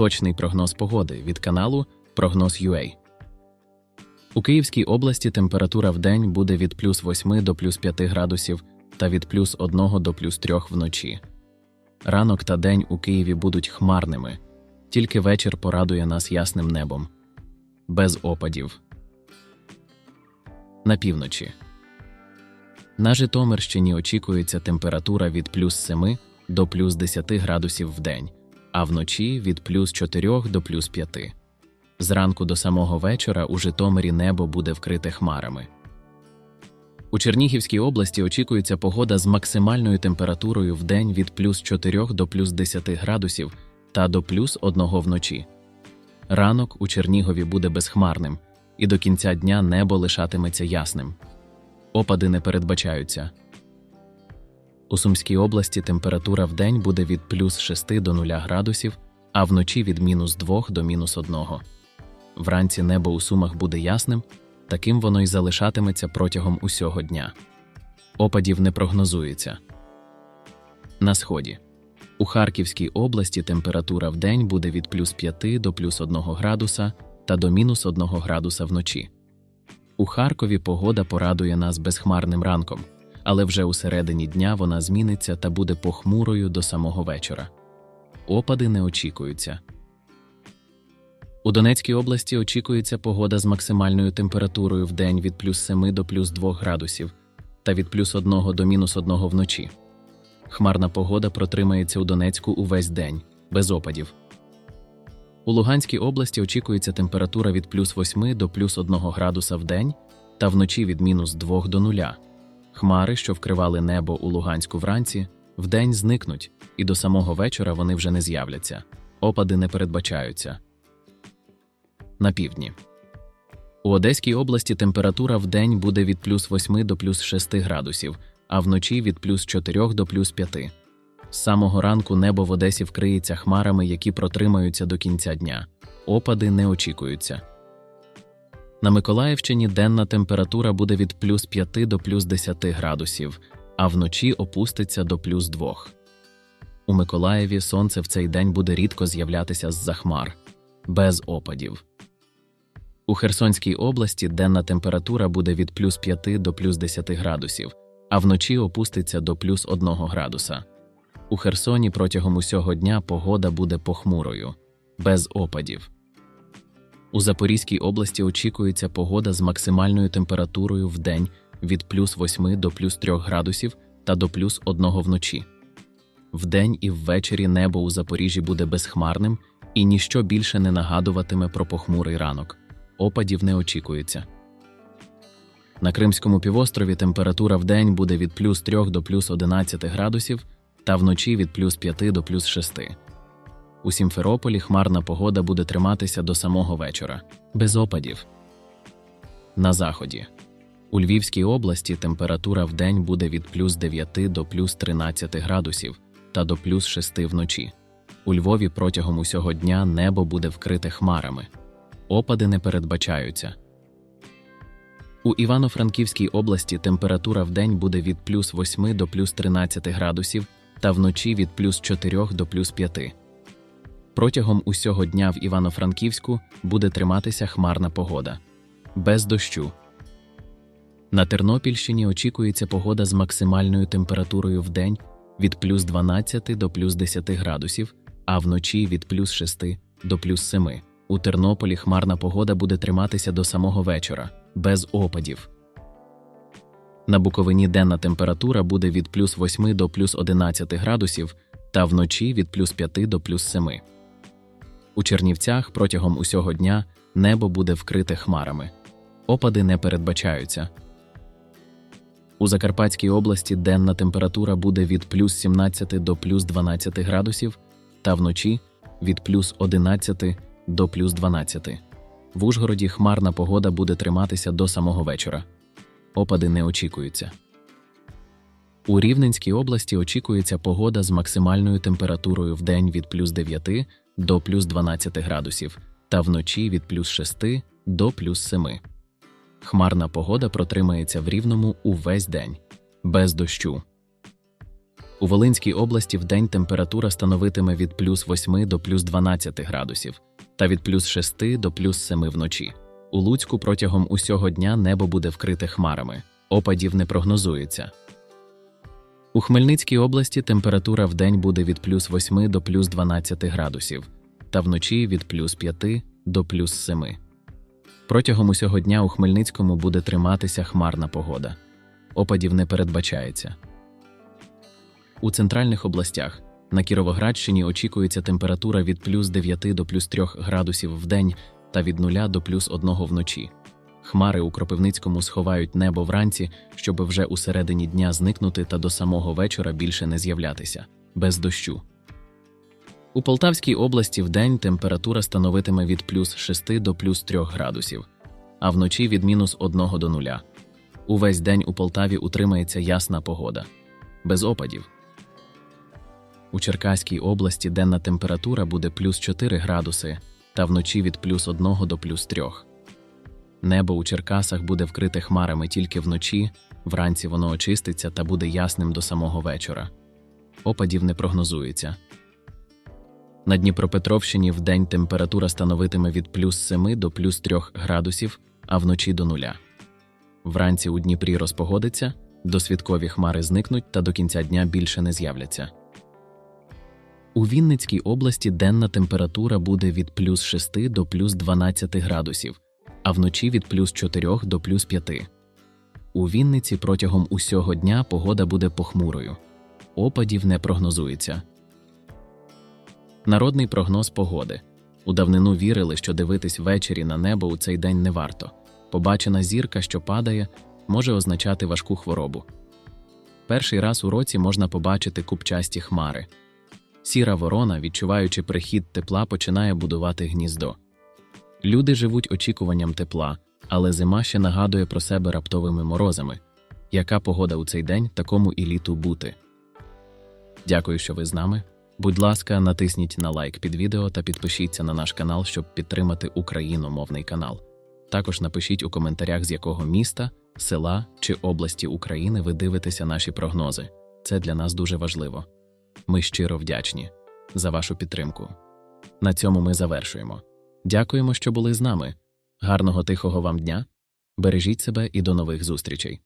Точний прогноз погоди від каналу Прогноз UA. У Київській області температура в день буде від плюс 8 до плюс 5 градусів та від плюс 1 до плюс 3 вночі. Ранок та день у Києві будуть хмарними, тільки вечір порадує нас ясним небом. Без опадів. На півночі. На Житомирщині очікується температура від плюс 7 до плюс 10 градусів в день, а вночі від плюс 4 до плюс 5. Зранку до самого вечора у Житомирі небо буде вкрите хмарами. У Чернігівській області очікується погода з максимальною температурою в день від плюс 4 до плюс 10 градусів та до плюс 1 вночі. Ранок у Чернігові буде безхмарним, і до кінця дня небо лишатиметься ясним. Опади не передбачаються. У Сумській області температура в день буде від плюс 6 до 0 градусів, а вночі від мінус 2 до мінус 1. Вранці небо у Сумах буде ясним, таким воно й залишатиметься протягом усього дня. Опадів не прогнозується. На сході. У Харківській області температура в день буде від плюс 5 до плюс 1 градуса та до мінус 1 градуса вночі. У Харкові погода порадує нас безхмарним ранком, але вже у середині дня вона зміниться та буде похмурою до самого вечора. Опади не очікуються. У Донецькій області очікується погода з максимальною температурою в день від плюс 7 до плюс 2 градусів та від плюс 1 до мінус 1 вночі. Хмарна погода протримається у Донецьку увесь день, без опадів. У Луганській області очікується температура від плюс 8 до плюс 1 градуса в день та вночі від мінус 2 до 0. Хмари, що вкривали небо у Луганську вранці, вдень зникнуть, і до самого вечора вони вже не з'являться. Опади не передбачаються. На півдні. У Одеській області температура в день буде від плюс 8 до плюс 6 градусів, а вночі від плюс 4 до плюс 5. З самого ранку небо в Одесі вкриється хмарами, які протримаються до кінця дня. Опади не очікуються. На Миколаївщині денна температура буде від плюс 5 до плюс 10 градусів, а вночі опуститься до плюс 2. У Миколаєві сонце в цей день буде рідко з'являтися з-за хмар, без опадів. У Херсонській області денна температура буде від плюс 5 до плюс 10 градусів, а вночі опуститься до плюс 1 градуса. У Херсоні протягом усього дня погода буде похмурою, без опадів. У Запорізькій області очікується погода з максимальною температурою в день від плюс 8 до плюс 3 градусів та до плюс 1 вночі. Вдень і ввечері небо у Запоріжжі буде безхмарним і ніщо більше не нагадуватиме про похмурий ранок. Опадів не очікується. На Кримському півострові температура в день буде від плюс 3 до плюс 11 градусів та вночі від плюс 5 до плюс 6. У Сімферополі хмарна погода буде триматися до самого вечора, без опадів. На заході. У Львівській області температура в день буде від плюс 9 до плюс 13 градусів та до плюс 6 вночі. У Львові протягом усього дня небо буде вкрите хмарами. Опади не передбачаються. У Івано-Франківській області температура в день буде від плюс 8 до плюс 13 градусів та вночі від плюс 4 до плюс 5. Протягом усього дня в Івано-Франківську буде триматися хмарна погода. Без дощу. На Тернопільщині очікується погода з максимальною температурою в день від плюс 12 до плюс 10 градусів, а вночі від плюс 6 до плюс 7. У Тернополі хмарна погода буде триматися до самого вечора, без опадів. На Буковині денна температура буде від плюс 8 до плюс 11 градусів та вночі від плюс 5 до плюс 7. У Чернівцях протягом усього дня небо буде вкрите хмарами. Опади не передбачаються. У Закарпатській області денна температура буде від плюс 17 до плюс 12 градусів та вночі від плюс 11 до плюс 12. В Ужгороді хмарна погода буде триматися до самого вечора. Опади не очікуються. У Рівненській області очікується погода з максимальною температурою в день від плюс 9 до плюс 12 градусів та вночі від плюс 6 до плюс 7. Хмарна погода протримається в рівному увесь день, без дощу. У Волинській області в день температура становитиме від плюс 8 до плюс 12 градусів та від плюс 6 до плюс 7 вночі. У Луцьку протягом усього дня небо буде вкрите хмарами, опадів не прогнозується. У Хмельницькій області температура в день буде від плюс 8 до плюс 12 градусів та вночі від плюс 5 до плюс 7. Протягом усього дня у Хмельницькому буде триматися хмарна погода. Опадів не передбачається. У центральних областях на Кіровоградщині очікується температура від плюс 9 до плюс 3 градусів в день та від 0 до плюс 1 вночі. Хмари у Кропивницькому сховають небо вранці, щоб вже у середині дня зникнути та до самого вечора більше не з'являтися без дощу. У Полтавській області вдень температура становитиме від плюс 6 до плюс 3 градусів, а вночі від мінус 1 до 0. Увесь день у Полтаві утримається ясна погода, без опадів. У Черкаській області денна температура буде плюс 4 градуси та вночі від плюс 1 до плюс 3. Небо у Черкасах буде вкрите хмарами тільки вночі, вранці воно очиститься та буде ясним до самого вечора. Опадів не прогнозується. На Дніпропетровщині вдень температура становитиме від плюс 7 до плюс 3 градусів, а вночі до нуля. Вранці у Дніпрі розпогодиться, досвідкові хмари зникнуть та до кінця дня більше не з'являться. У Вінницькій області денна температура буде від плюс 6 до плюс 12 градусів, а вночі від плюс 4 до плюс 5. У Вінниці протягом усього дня погода буде похмурою. Опадів не прогнозується. Народний прогноз погоди. У давнину вірили, що дивитись ввечері на небо у цей день не варто. Побачена зірка, що падає, може означати важку хворобу. Перший раз у році можна побачити купчасті хмари. Сіра ворона, відчуваючи прихід тепла, починає будувати гніздо. Люди живуть очікуванням тепла, але зима ще нагадує про себе раптовими морозами. Яка погода у цей день, такому і літу бути. Дякую, що ви з нами. Будь ласка, натисніть на лайк під відео та підпишіться на наш канал, щоб підтримати україномовний канал. Також напишіть у коментарях, з якого міста, села чи області України ви дивитеся наші прогнози. Це для нас дуже важливо. Ми щиро вдячні за вашу підтримку. На цьому ми завершуємо. Дякуємо, що були з нами. Гарного тихого вам дня. Бережіть себе і до нових зустрічей.